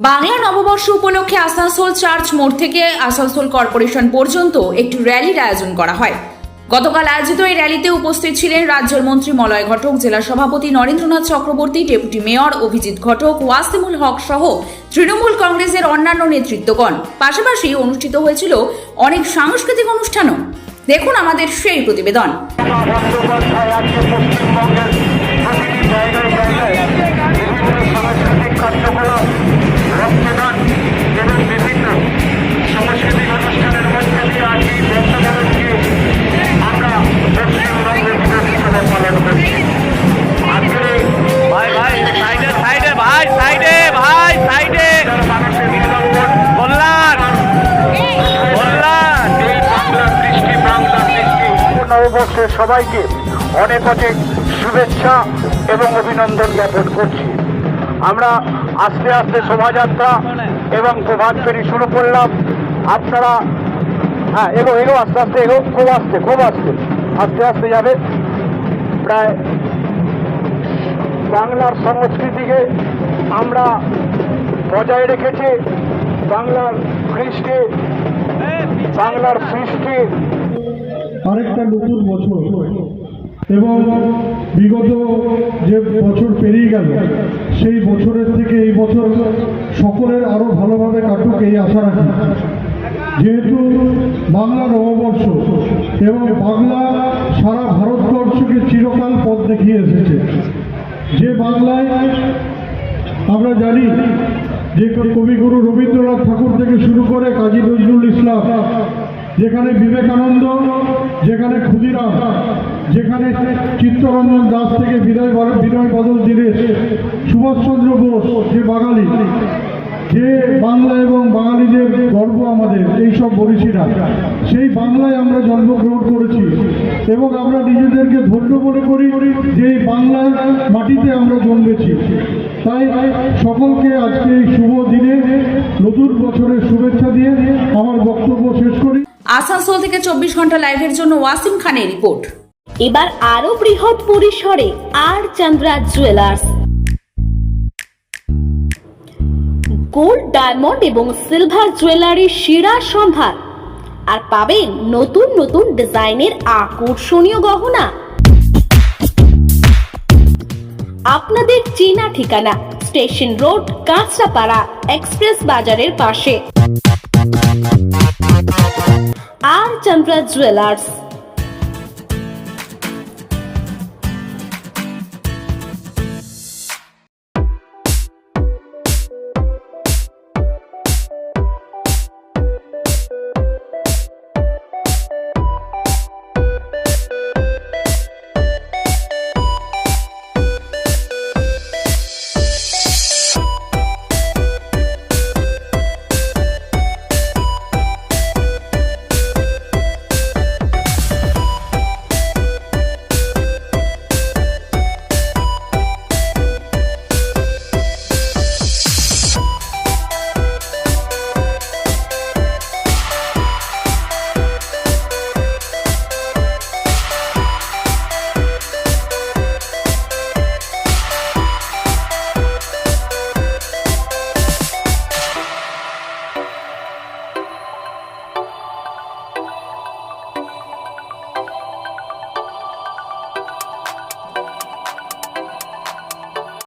বাংলা নববর্ষ উপলক্ষে আসানসোল চার্চ মোড় থেকে আসানসোল কর্পোরেশন পর্যন্ত একটি র্যালির আয়োজন করা হয়। গতকাল আয়োজিত এই র্যালিতে উপস্থিত ছিলেন রাজ্যের মন্ত্রী, মলয় ঘটক, জেলা সভাপতি নরেন্দ্রনাথ চক্রবর্তী, ডেপুটি মেয়র অভিজিৎ ঘটক, ওয়াসিমুল হক সহ তৃণমূল কংগ্রেসের অন্যান্য নেতৃত্বগণ। পাশাপাশি অনুষ্ঠিত হয়েছিল অনেক সাংস্কৃতিক অনুষ্ঠানও। দেখুন আমাদের সেই প্রতিবেদন। নববর্ষের সবাইকে অনেক অনেক শুভেচ্ছা এবং অভিনন্দন জ্ঞাপন করছি। আমরা আস্তে আস্তে শোভাযাত্রা এবং প্রভাত ফেরি শুরু করলাম। আপনারা হ্যাঁ এগো এগো, আস্তে আস্তে, এগো, খুব আস্তে খুব আস্তে আস্তে আস্তে যাবে। প্রায় বাংলার সংস্কৃতিকে আমরা বজায় রেখেছে, বাংলার কৃষ্টি, বাংলার সৃষ্টি আরেকটা নতুন বছর। এবং বিগত যে বছর পেরিয়ে গেল, সেই বছরের থেকে এই বছর সকলের আরও ভালোভাবে কাটুক এই আশা রাখি। যেহেতু বাংলা নববর্ষ এবং বাংলা সারা ভারতবর্ষকে চিরকাল পথ দেখিয়ে এসেছে। যে বাংলায় আমরা জানি যে কবিগুরু রবীন্দ্রনাথ ঠাকুর থেকে শুরু করে কাজী নজরুল ইসলাম যেখানে বিবেকানন্দ, যেখানে ক্ষুদিরাম, যেখানে চিত্তরঞ্জন দাস থেকে বর- বিনয় বদল দীনেশ, সুভাষচন্দ্র বোস, যে বাঙালি, যে বাংলা এবং বাঙালিদের গর্ব আমাদের এইসব মনীষীরা সেই বাংলায় আমরা জন্মগ্রহণ করেছি এবং আমরা নিজেদেরকে ধন্য মনে করি যে এই বাংলার মাটিতে আমরা জন্মেছি। তাই সকলকে আজকে এই শুভ দিনে নতুন বছরের শুভেচ্ছা দিয়ে আমার বক্তব্য শেষ করি। আসানসোল থেকে চব্বিশ ঘণ্টা লাইভের জন্য ওয়াসিম খানের রিপোর্ট। এবার আরও বৃহৎ পরিসরে R Chandra jewellers. Gold, diamond এবং সিলভার জুয়েলারির সেরা সম্ভার। আর পাবেন নতুন নতুন ডিজাইনের আকর্ষণীয় গহনা। আপনাদের চেনা ঠিকানা স্টেশন রোড, কাঁচরাপাড়া, এক্সপ্রেস বাজারের পাশে। আর চন্দ্রা জুয়েলার্স